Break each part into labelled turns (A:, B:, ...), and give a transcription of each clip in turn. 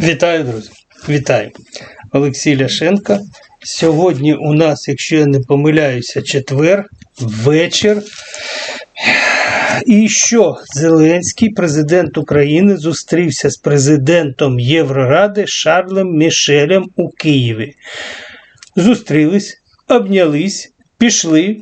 A: Вітаю, друзі! Вітаю! Олексій Ляшенко. Сьогодні у нас, якщо я не помиляюся, четвер, вечір. І що? Зеленський, президент України, зустрівся з президентом Євроради Шарлем Мішелем у Києві. Зустрілись, обнялись, пішли,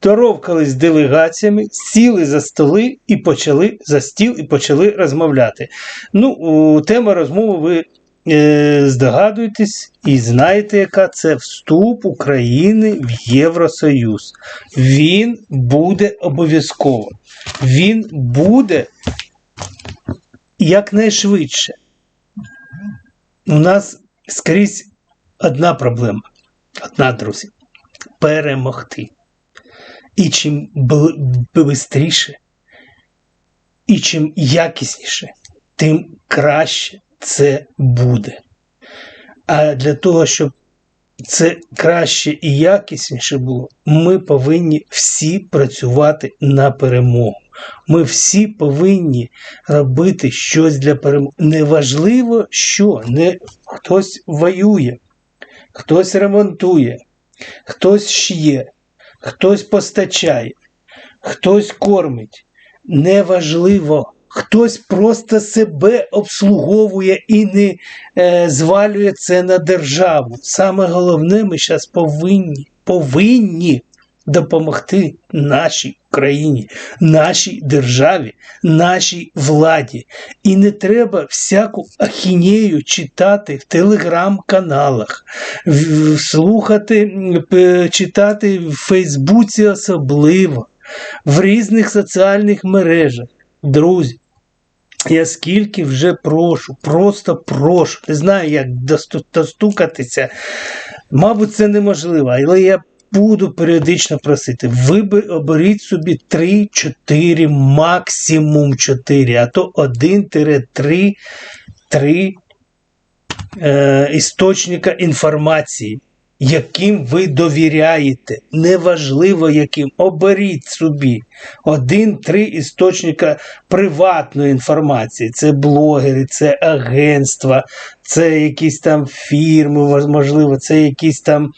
A: поздоровкались з делегаціями, сіли за столи і почали за стіл і почали розмовляти. Ну, тема розмови ви е, здогадуєтесь і знаєте, яка це вступ України в Євросоюз. Він буде обов'язково. Він буде якнайшвидше. У нас скрізь одна проблема. Одна, друзі. Перемогти. І чим швидше, і чим якісніше, тим краще це буде. А для того, щоб це краще і якісніше було, ми повинні всі працювати на перемогу. Ми всі повинні робити щось для перемоги. Неважливо, що не хтось воює, хтось ремонтує, хтось шиє, хтось постачає, хтось кормить. Неважливо. Хтось просто себе обслуговує і не е, звалює це на державу. Саме головне, ми зараз повинні, повинні допомогти нашій країні, нашій державі, нашій владі. І не треба всяку ахінею читати в телеграм-каналах, слухати, читати в Фейсбуці особливо, в різних соціальних мережах. Друзі, я скільки вже прошу, просто прошу. Не знаю, як досту- достукатися. Мабуть, це неможливо, але я буду періодично просити. Ви оберіть собі 3-4, максимум 4, а то 1-3 3 е, істочника інформації, яким ви довіряєте. Неважливо яким. Оберіть собі один-три істочника приватної інформації. Це блогери, це агентства, це якісь там фірми, можливо, це якісь там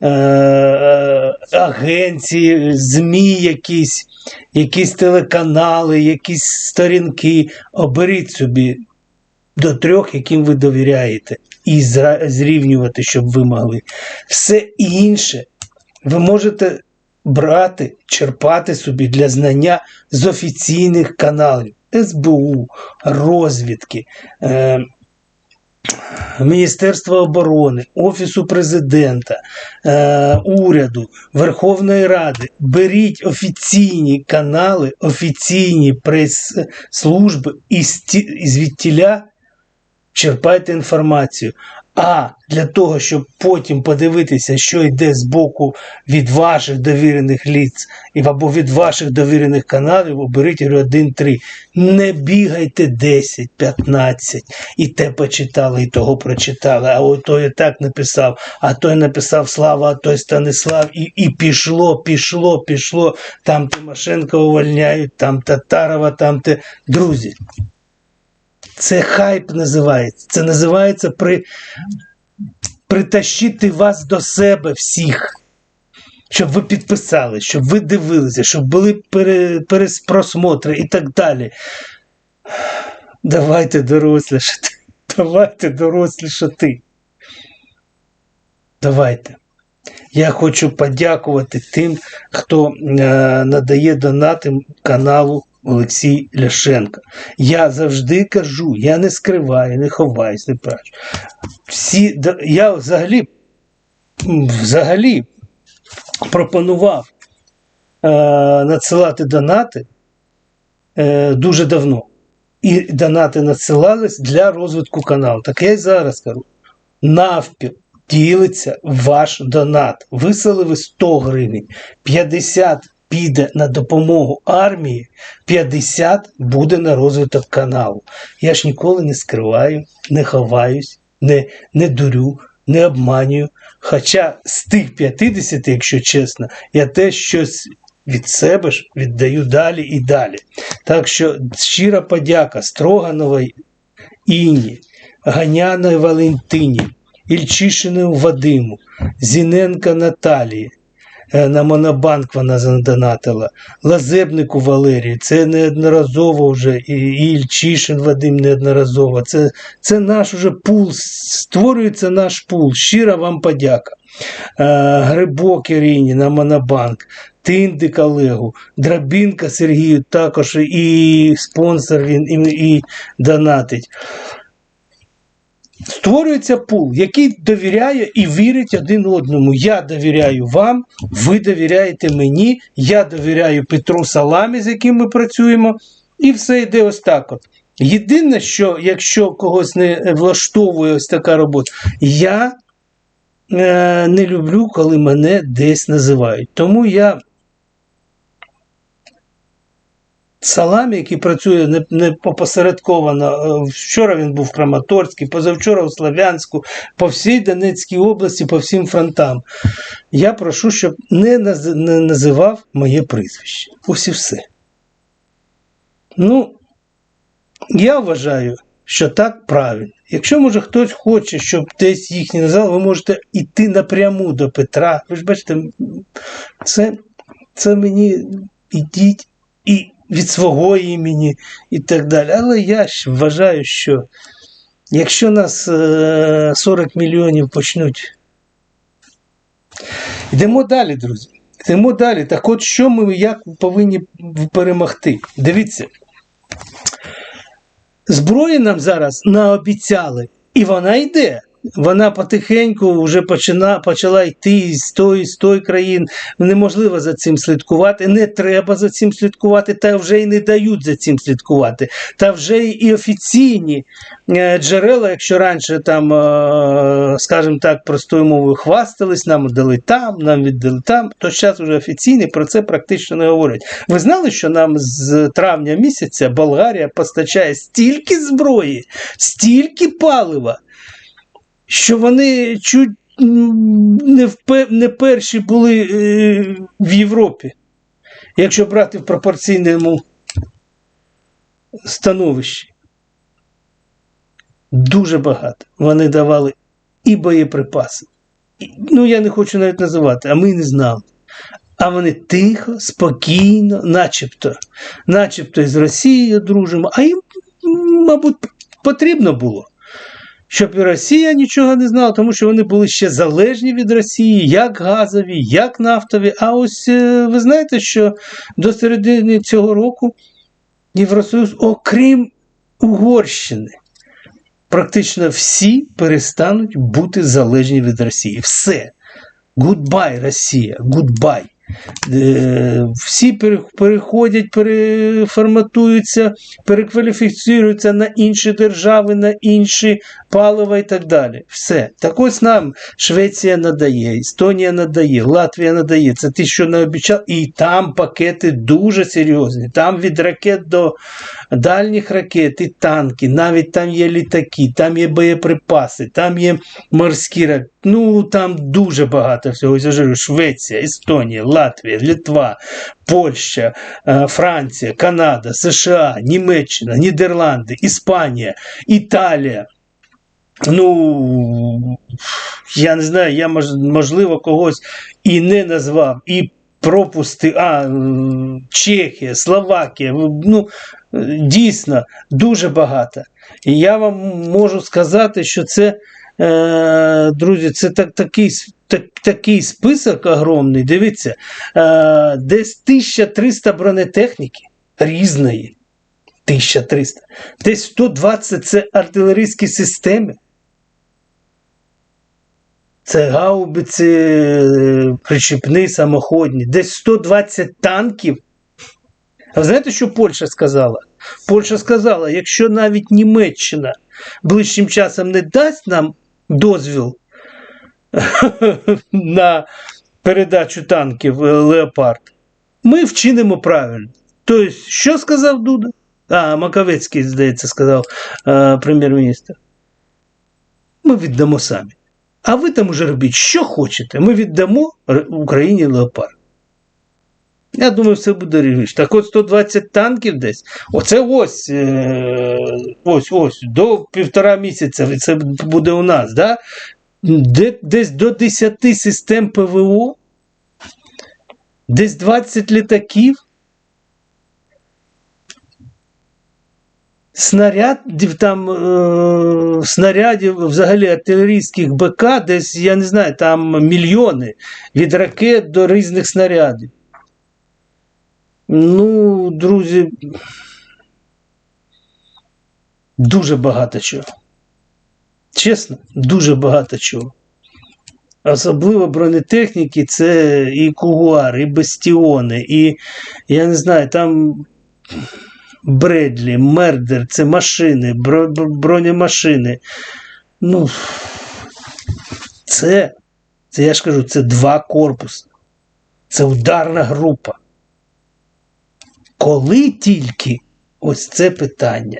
A: е, е, агенції, ЗМІ якісь, якісь телеканали, якісь сторінки. Оберіть собі до трьох, яким ви довіряєте, і зрівнювати, щоб ви могли. Все інше ви можете брати, черпати собі для знання з офіційних каналів СБУ, розвідки. Е- Міністерства оборони, Офісу президента, е, уряду, Верховної Ради. Беріть офіційні канали, офіційні прес-служби і звідтіля черпайте інформацію. А для того, щоб потім подивитися, що йде з боку від ваших довірених ліц або від ваших довірених каналів, оберіть 1-3. Не бігайте 10, 15. І те почитали, і того прочитали. А от той так написав, а той написав Слава, а той Станислав. І, і пішло, пішло, пішло. Там Тимошенко увольняють, там Татарова, там те. Друзі. Це хайп називається. Це називається при... притащити вас до себе всіх. Щоб ви підписали, щоб ви дивилися, щоб були пере... переспросмотри і так далі. Давайте дорослішати. Давайте дорослішати. Давайте. Я хочу подякувати тим, хто е, надає донати каналу Олексій Ляшенко. Я завжди кажу, я не скриваю, не ховаюсь, не прачу. Всі, я взагалі, взагалі пропонував е, надсилати донати е, дуже давно. І донати надсилались для розвитку каналу. Так я й зараз кажу. Навпіл ділиться ваш донат. Висели ви 100 гривень, 50 піде на допомогу армії, 50 буде на розвиток каналу. Я ж ніколи не скриваю, не ховаюсь, не, не дурю, не обманюю. Хоча з тих 50, якщо чесно, я теж щось від себе ж віддаю далі і далі. Так що щира подяка Строгановій Іні, Ганяної Валентині, Ільчишиною Вадиму, Зіненка Наталії. Е, На Монобанк вона задонатила, Лазебнику Валерію, це неодноразово вже, і Ільчишин Вадим неодноразово. Це, це наш уже пул, створюється наш пул. Щира вам подяка. Е, Грибок Ірині на Монобанк, Тиндик Олегу, Драбінка Сергію також і спонсор він і, і донатить. Створюється пул, який довіряє і вірить один одному. Я довіряю вам, ви довіряєте мені, я довіряю Петру Саламі, з яким ми працюємо, і все йде ось так. от. Єдине, що якщо когось не влаштовує ось така робота, я е, не люблю, коли мене десь називають. Тому я Саламі, який працює не, не опосередковано. е, Вчора він був в Краматорській, позавчора у Слов'янську, по всій Донецькій області, по всім фронтам. Я прошу, щоб не, називав моє прізвище. Ось і все. Ну, я вважаю, що так правильно. Якщо, може, хтось хоче, щоб десь їх не назвали, ви можете йти напряму до Петра. Ви ж бачите, це, це мені ідіть і від свого імені і так далі. Але я вважаю, що якщо нас е, 40 мільйонів почнуть. Йдемо далі, друзі. Йдемо далі. Так от що ми як повинні перемогти? Дивіться. Зброї нам зараз наобіцяли, і вона йде. Вона потихеньку вже почина, почала йти з тої, з тої країн. Неможливо за цим слідкувати, не треба за цим слідкувати, та вже й не дають за цим слідкувати. Та вже і офіційні е, джерела, якщо раніше там, е, скажімо так, простою мовою хвастались, нам дали там, нам віддали там, то зараз вже офіційні про це практично не говорять. Ви знали, що нам з травня місяця Болгарія постачає стільки зброї, стільки палива, що вони чуть не, впе- не перші були е, в Європі, якщо брати в пропорційному становищі. Дуже багато. Вони давали і боєприпаси. І, ну, я не хочу навіть називати, а ми не знали. А вони тихо, спокійно, начебто, начебто з Росією дружимо, а їм, мабуть, потрібно було щоб і Росія нічого не знала, тому що вони були ще залежні від Росії, як газові, як нафтові. А ось е, ви знаєте, що до середини цього року Євросоюз, окрім Угорщини, практично всі перестануть бути залежні від Росії. Все. Гудбай, Росія, гудбай. Е, Всі переходять, переформатуються, перекваліфіціруються на інші держави, на інші палива і так далі. Все. Так ось нам Швеція надає, Естонія надає, Латвія надає. Це ті, що не обіцяли. І там пакети дуже серйозні. Там від ракет до дальніх ракет і танки, навіть там є літаки, там є боєприпаси, там є морські ракети. Ну там дуже багато всього. Я Швеція, Естонія, Латвія, Литва, Польща, е, Франція, Канада, США, Німеччина, Нідерланди, Іспанія, Італія. Ну, я не знаю, я можливо когось і не назвав, і пропусти, а Чехія, Словакія. Ну, дійсно дуже багато. І я вам можу сказати, що це, е, друзі, це так, такий, так, такий список огромний. Дивіться, е, десь 1300 бронетехніки різної. 1300. Десь 120 це артилерійські системи. Це гаубиці, е, причіпні, самоходні. Десь 120 танків. А знаєте, що Польща сказала? Польща сказала, якщо навіть Німеччина ближчим часом не дасть нам дозвіл на передачу танків Леопард, ми вчинимо правильно. Тобто, що сказав Дуда? А, Маковецький, здається, сказав е, прем'єр-міністр. Ми віддамо самі. А ви там уже робіть, що хочете. Ми віддамо Україні леопард. Я думаю, все буде рівніше. Так от 120 танків десь. Оце ось, е, ось, ось, до півтора місяця це буде у нас, да? Десь до 10 систем ПВО, десь 20 літаків. Снарядів там е, снарядів взагалі артилерійських БК, десь, я не знаю, там мільйони від ракет до різних снарядів. Ну, друзі, дуже багато чого. Чесно, дуже багато чого. Особливо бронетехніки це і Кугуар, і Бастіони, і я не знаю, там Бредлі, Мердер, це машини, бро- бро- бронемашини. Ну, це, це я ж кажу, це два корпуси. Це ударна група. Коли тільки ось це питання.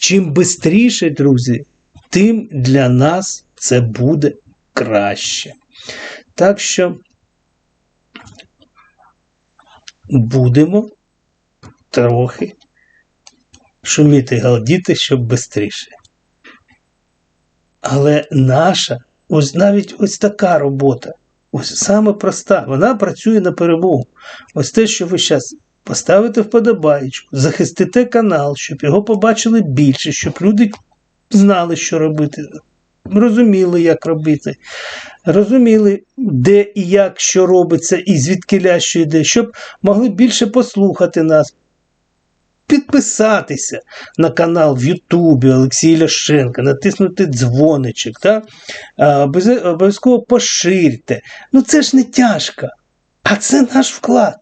A: Чим швидше, друзі, тим для нас це буде краще. Так що будемо трохи шуміти, галдіти, щоб швидше. Але наша, ось навіть ось така робота, ось саме проста, вона працює на перемогу. Ось те, що ви зараз поставите вподобаєчку, захистите канал, щоб його побачили більше, щоб люди знали, що робити, розуміли, як робити, розуміли, де і як що робиться, і звідки що йде, щоб могли більше послухати нас. Підписатися на канал в Ютубі Олексій Ляшенка, натиснути дзвоничок, та? Обов'язково поширте. Ну це ж не тяжко, а це наш вклад.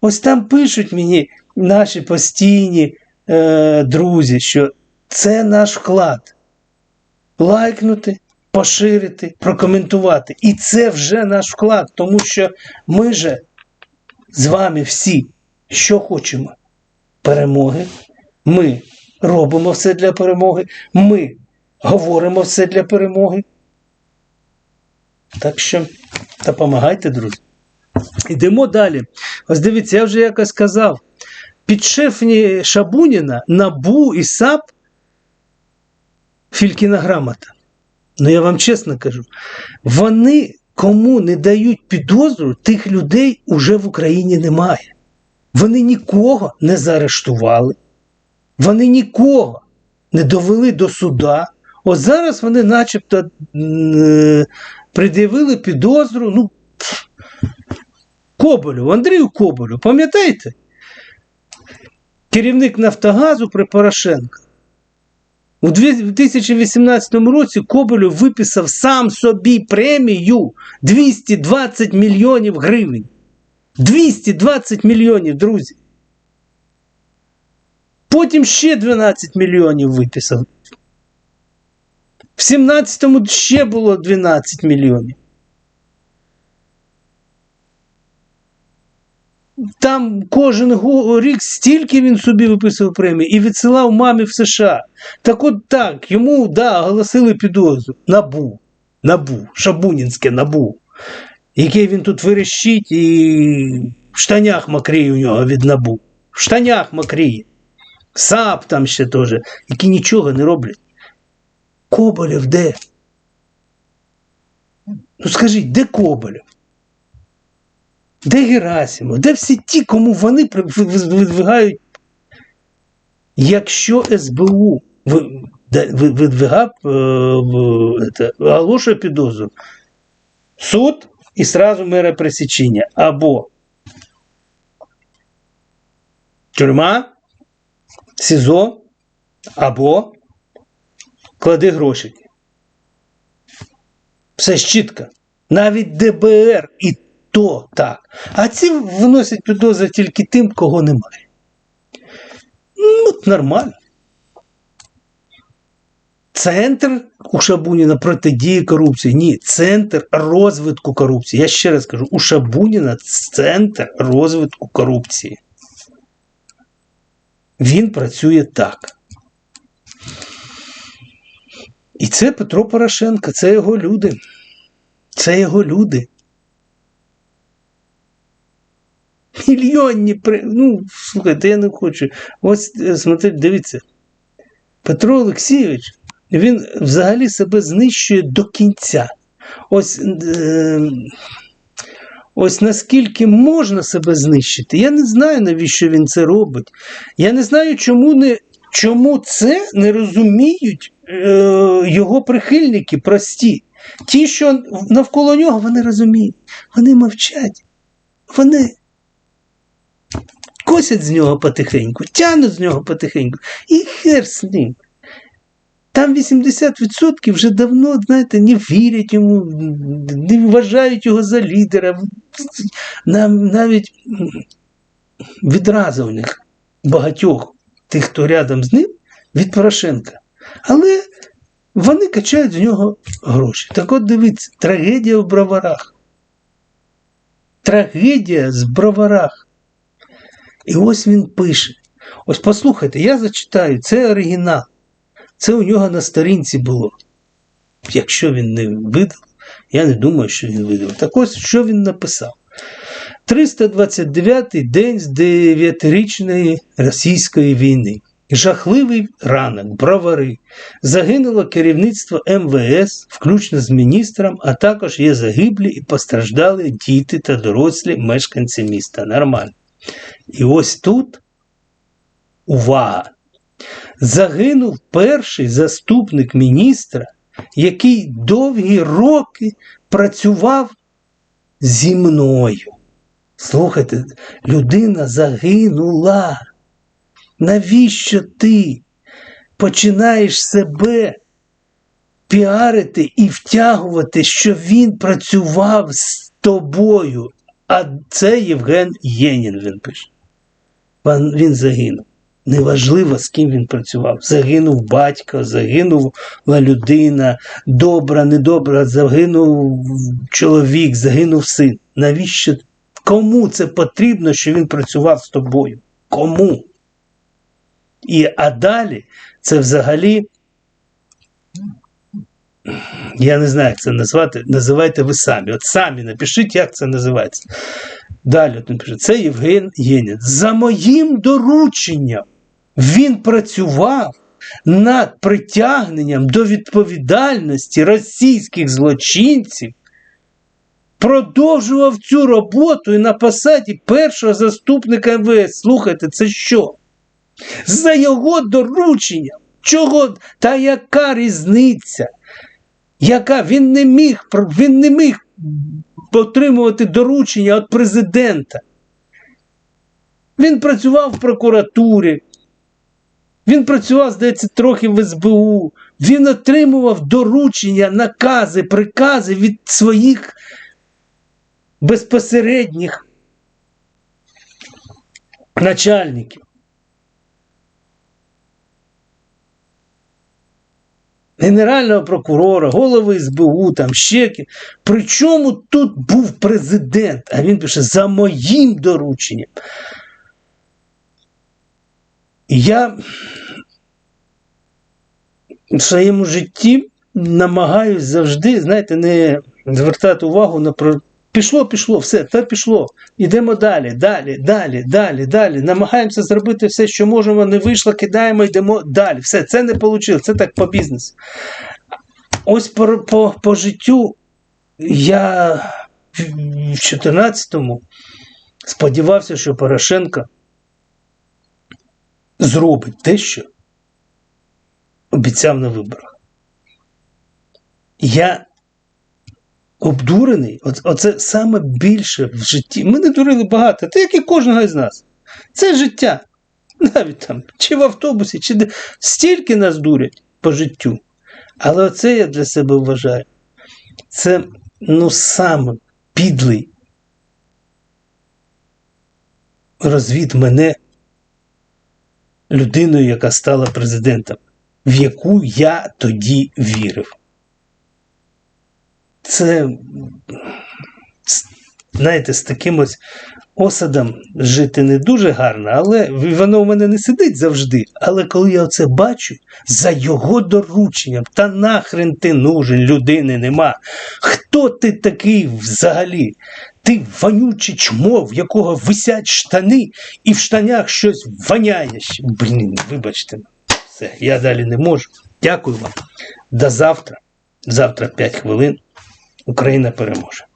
A: Ось там пишуть мені наші постійні е, друзі, що це наш вклад. Лайкнути, поширити, прокоментувати. І це вже наш вклад, тому що ми же з вами всі, що хочемо? Перемоги. Ми робимо все для перемоги. Ми говоримо все для перемоги. Так що допомагайте, друзі. Йдемо далі. Ось дивіться, я вже якось казав. Підшефні Шабуніна, Набу і САП Фількіна грамота. Ну я вам чесно кажу, вони кому не дають підозру, тих людей уже в Україні немає. Вони нікого не заарештували, вони нікого не довели до суда. От зараз вони начебто е, пред'явили підозру. ну, Коболю, Андрію Коболю, пам'ятаєте? Керівник Нафтогазу при Порошенка. У 2018 році Коболю виписав сам собі премію 220 мільйонів гривень. 220 мільйонів, друзі. Потім ще 12 мільйонів виписав. В 17-му ще було 12 мільйонів. Там кожен рік стільки він собі виписував премії і відсилав мамі в США. Так от так, йому да, оголосили підозру. Набу. Набу, Шабунінське набу. Яке він тут вирішить і в штанях мокріє у нього від набу. В штанях мокріє. САП там ще теж, які нічого не роблять. Коболєв де? Ну скажіть, де Коболєв? Де Герасимов? Де всі ті, кому вони видвигають? Якщо СБУ видвигав е, оголошує підозру, суд і сразу мера пресічення. Або тюрма, СІЗО, або клади гроші. Все ж чітко. Навіть ДБР і то так. А ці виносять підозри тільки тим, кого немає. Ну, нормально. Центр у Шабуніна протидії корупції. Ні, центр розвитку корупції. Я ще раз кажу, у Шабуніна центр розвитку корупції. Він працює так. І це Петро Порошенко, це його люди. Це його люди. Мільйонні при... Ну, слухайте, я не хочу. Ось е, смотрите, дивіться. Петро Олексійович, він взагалі себе знищує до кінця. Ось, е, ось наскільки можна себе знищити. Я не знаю, навіщо він це робить. Я не знаю, чому, не, чому це не розуміють е, його прихильники прості. Ті, що навколо нього, вони розуміють, вони мовчать, вони косять з нього потихеньку, тянуть з нього потихеньку, і хер з ним. Там 80% вже давно, знаєте, не вірять йому, не вважають його за лідера. Нам навіть відразу у них багатьох тих, хто рядом з ним, від Порошенка. Але вони качають з нього гроші. Так от дивіться, трагедія в броварах. Трагедія з броварах. І ось він пише. Ось послухайте, я зачитаю, це оригінал. Це у нього на сторінці було. Якщо він не видав, я не думаю, що він видав. Так ось що він написав. 329-й день з 9-річної російської війни. Жахливий ранок, бровари. Загинуло керівництво МВС, включно з міністром, а також є загиблі і постраждали діти та дорослі мешканці міста. Нормально. І ось тут увага! Загинув перший заступник міністра, який довгі роки працював зі мною. Слухайте, людина загинула. Навіщо ти починаєш себе піарити і втягувати, що він працював з тобою? А це Євген Єнін, він пише. Він загинув. Неважливо, з ким він працював. Загинув батько, загинула людина, добра, недобра, загинув чоловік, загинув син. Навіщо? Кому це потрібно, що він працював з тобою? Кому? І а далі це взагалі. Я не знаю, як це назвати. Називайте ви самі. От самі напишіть, як це називається. Далі от напишіть. Це Євген Єнін. За моїм дорученням він працював над притягненням до відповідальності російських злочинців, продовжував цю роботу і на посаді першого заступника МВС. Слухайте, це що? За його дорученням. Чого? Та яка різниця? Яка він не міг він не міг отримувати доручення від президента. Він працював в прокуратурі, він працював, здається, трохи в СБУ. Він отримував доручення, накази, прикази від своїх безпосередніх начальників. Генерального прокурора, голови СБУ, там ще. Причому тут був президент, а він пише за моїм дорученням. Я в своєму житті намагаюсь завжди, знаєте, не звертати увагу на. Пішло, пішло, все, та пішло. Ідемо далі, далі, далі, далі, далі. Намагаємося зробити все, що можемо, не вийшло, кидаємо, йдемо далі. Все, це не вийшло, це так по бізнесу. Ось по, по, по життю я в 14-му сподівався, що Порошенко зробить те, що обіцяв на виборах. Я обдурений, оце саме більше в житті. Ми не дурили багато, та як і кожного із нас. Це життя. Навіть там, чи в автобусі, чи де. Стільки нас дурять по життю. Але оце я для себе вважаю. Це ну саме підлий розвід мене людиною, яка стала президентом, в яку я тоді вірив. Це знаєте, з таким ось осадом жити не дуже гарно, але воно у мене не сидить завжди. Але коли я це бачу, за його дорученням, та нахрен ти нужен, людини нема. Хто ти такий взагалі? Ти вонючий чмо, в якого висять штани, і в штанях щось воняє. Блін, вибачте. Все, я далі не можу. Дякую вам. До завтра. Завтра 5 хвилин. Україна переможе.